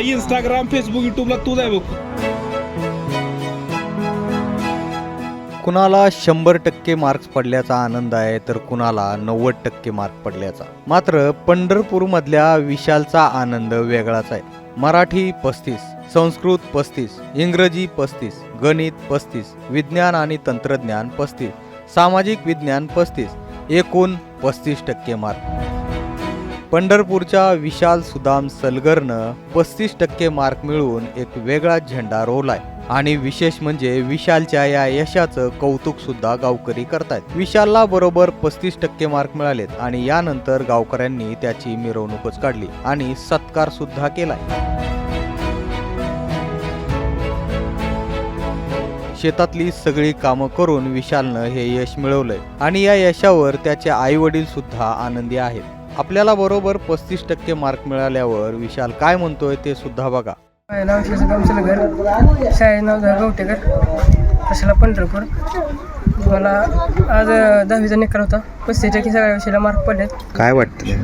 Instagram Facebook युट्यूबला तूच आहे बघ कुणाला शंभर टक्के मार्क्स पडल्याचा आनंद आहे तर कुणाला नव्वद टक्के मार्क पडल्याचा मात्र पंढरपूरमधल्या विशालचा आनंद वेगळाच आहे मराठी पस्तीस संस्कृत पस्तीस इंग्रजी पस्तीस गणित पस्तीस विज्ञान आणि तंत्रज्ञान पस्तीस सामाजिक विज्ञान पस्तीस एकूण पस्तीस टक्के मार्क पंढरपूरच्या विशाल सुदाम सलगरनं पस्तीस टक्के मार्क मिळवून एक वेगळा झेंडा रोवलाय. आणि विशेष म्हणजे विशालच्या या यशाचं कौतुक सुद्धा गावकरी करतायत. विशालला बरोबर पस्तीस टक्के मार्क मिळालेत आणि यानंतर गावकऱ्यांनी त्याची मिरवणूकच काढली आणि सत्कार सुद्धा केलाय. शेतातली सगळी कामं करून विशालनं हे यश मिळवलंय. आणि या यशावर त्याचे आई वडील सुद्धा आनंदी आहेत. आपल्याला बरोबर पस्तीस टक्के मार्क मिळाल्यावर विशाल काय म्हणतोय ते सुद्धा बघा. माझं नाव शिवचं कामचं घर शाळेचं नाव झालं गवटेकर तशाला पंढरपूर. मला आज दहावीचा निकाल होता. पस्तीस टक्के सगळ्या विषयाला मार्क पडलेत. काय वाटतं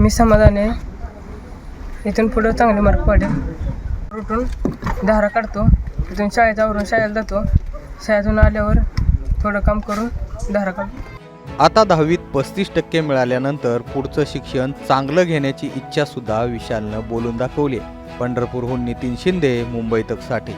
मी समाधानी आहे. इथून पुढं चांगले मार्क पडले उठून धारा काढतो. तिथून शाळेत आवरून शाळेला जातो. शाळेतून आल्यावर थोडं काम करून धारा काढतो. आता दहावीत पस्तीस टक्के मिळाल्यानंतर पुढचं शिक्षण चांगलं घेण्याची इच्छा सुद्धा विशालनं बोलून दाखवली पंढरपूरहून नितीन शिंदे मुंबई तकसाठी